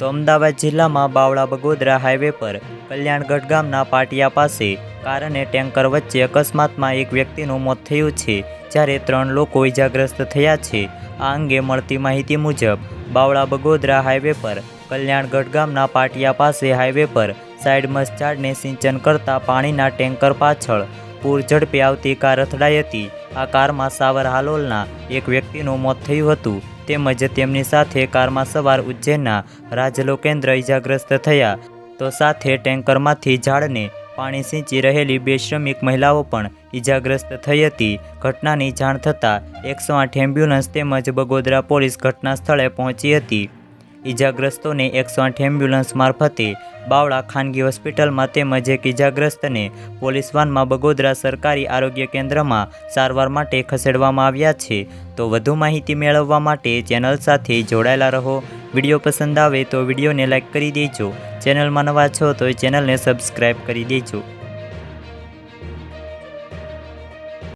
તો અમદાવાદ જિલ્લામાં બાવળા બગોદરા હાઈવે પર કલ્યાણગઢ ગામના પાટિયા પાસે કાર અને ટેન્કર વચ્ચે અકસ્માતમાં એક વ્યક્તિનું મોત થયું છે, જ્યારે ત્રણ લોકો ઇજાગ્રસ્ત થયા છે. આ અંગે મળતી માહિતી મુજબ, બાવળા બગોદરા હાઈવે પર કલ્યાણગઢ ગામના પાટિયા પાસે હાઈવે પર સાઈડ ઝાડને સિંચન કરતા પાણીના ટેન્કર પાછળ પૂર ઝડપે આવતી કાર અથડાઈ હતી. આ કારમાં સાવર હાલોલના એક વ્યક્તિનું મોત થયું હતું. તેમજ તેમની સાથે કારમાં સવાર ઉજ્જૈનના રાજલોકેન્દ્ર ઇજાગ્રસ્ત થયા. તો સાથે ટેન્કરમાંથી ઝાડને પાણી સિંચી રહેલી બે શ્રમિક મહિલાઓ પણ ઇજાગ્રસ્ત થઈ હતી. ઘટનાની જાણ થતાં એકસો આઠ એમ્બ્યુલન્સ તેમજ બગોદરા પોલીસ ઘટના સ્થળે પહોંચી હતી. ઇજાગ્રસ્તોને એકસો આઠ એમ્બ્યુલન્સ મારફતે બાવળા ખાનગી હોસ્પિટલમાં તેમજ એક ઇજાગ્રસ્તને પોલીસ વાનમાં બગોદરા સરકારી આરોગ્ય કેન્દ્રમાં સારવાર માટે ખસેડવામાં આવ્યા છે. તો વધુ માહિતી મેળવવા માટે ચેનલ સાથે જોડાયેલા રહો. વીડિયો પસંદ આવે તો વિડીયોને લાઇક કરી દેજો. ચેનલમાં નવા છો તો ચેનલને સબસ્ક્રાઈબ કરી દેજો.